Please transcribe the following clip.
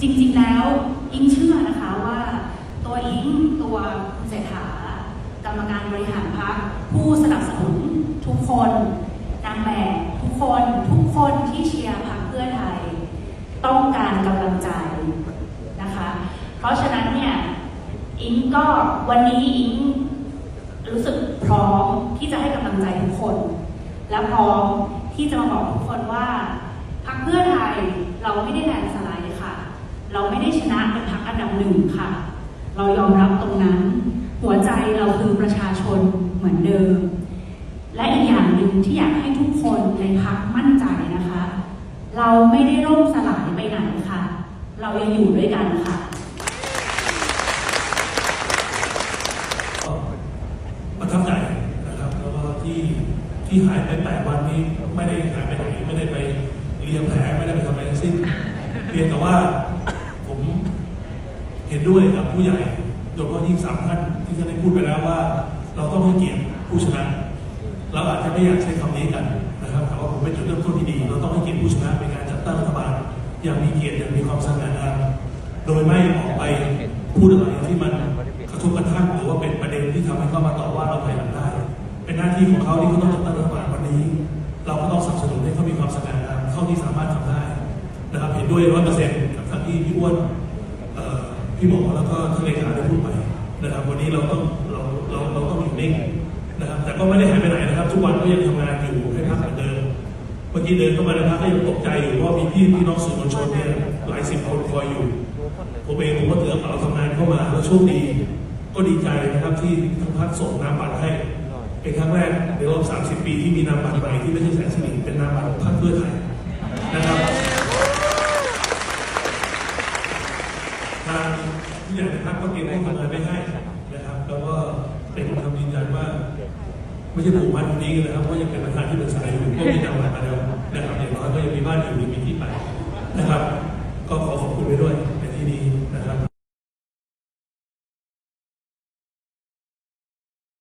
จริงๆแล้วอิงเชื่อนะคะว่าตัวอิงตัวเศรษฐากรรมการบริหารพรรคผู้สนับสนุนทุกคนนางแบบทุกคนทุกคนที่เชียร์พรรคเพื่อไทย ต้องการกำลังใจนะคะ เพราะฉะนั้นเนี่ยอิงก็วันนี้อิงรู้สึกพร้อมที่จะให้กำลังใจทุกคน และพร้อมที่จะมาบอกทุกคนว่าพรรคเพื่อไทยเราไม่ได้แลนสไล เราไม่ได้ชนะเป็นพรรคอันดับหนึ่งค่ะ เรายอมรับตรงนั้น หัวใจเราคือประชาชนเหมือนเดิม และอีกอย่างหนึ่งที่อยากให้ทุกคนในพักมั่นใจนะคะ เราไม่ได้ร่มสลายไปไหนค่ะ เรายังอยู่ด้วยกันค่ะประทับใจนะครับแล้วก็ที่ที่หายไปแปดวันนี้ไม่ได้หายไปไหนไม่ได้ไปเลียแผลไม่ได้ไปทำอะไรทั้งสิ้นเพียงแต่ว่า ห็นด้วยกับผู้ใหญ่โดยเฉพาะยิ่สามท่านที่ท่านได้พูดไปแล้วว่า เราต้องให้เกียรติผู้ชนะ เราอาจจะไม่อยากใช้คำนี้กันนะครับแต่ว่าผมเป็นจุดเริ่มต้นที่ดี เราต้องให้เกียรติผู้ชนะในการจัดตั้งรัฐบาลอย่างมีเกียรติอย่างมีความสง่างามโดยไม่ออกไปพูดอะไรที่มันกระทบกระทั่งหรือว่าเป็นประเด็นที่ทำให้เขามาต่อว่าเราภายหลังได้ เป็นหน้าที่ของเขาที่เขาต้องจัดตั้งรัฐบาลวันนี้ เราก็ต้องสนับสนุนให้เขามีความสง่างามเท่าที่สามารถทำได้นะครับเห็นด้วยร้อยเปอร์เซ็นต์กับทั้งที่พี่อ้วน พี่หมอแล้วก็ท่านเลขาได้พูดไปนะครับ วันนี้เราต้องเราเราเราต้องอยู่นิ่งนะครับ แต่ก็ไม่ได้หายไปไหนนะครับ ทุกวันก็ยังทำงานอยู่ให้พักเหมือนเดิมเมื่อกี้เดินเข้ามาในพักก็ยังตกใจอยู่เพราะมีพี่พี่น้องสื่อมวลชนเนี่ยหลายสิบคนคอยอยู่ผมเองผมก็ถือกระเป๋าทำงานเข้ามาแล้วโชคดี ก็ดีใจนะครับที่ทางพักส่งน้ำบัตรให้เป็นครั้งแรกในรอบ 30 ปีที่มีนามบัตรใหม่ที่ไม่ใช่แสนสิริเป็นนามบัตรของพรรคเพื่อไทยนะครับ ทาง ผู้ใหญ่ในพรรคก็เตรียมข้อมูลไปให้นะครับ แล้วก็เป็นคำยืนยันว่าไม่ใช่ผูกมัดตรงนี้นะครับเพราะยังเป็นประธานที่ปรึกษาอยู่ก็มีจังหวัดมาแล้วนะครับอย่างน้อยก็ยังมีบ้านอยู่มีที่ไปนะครับ ก็ขอขอบคุณไปด้วย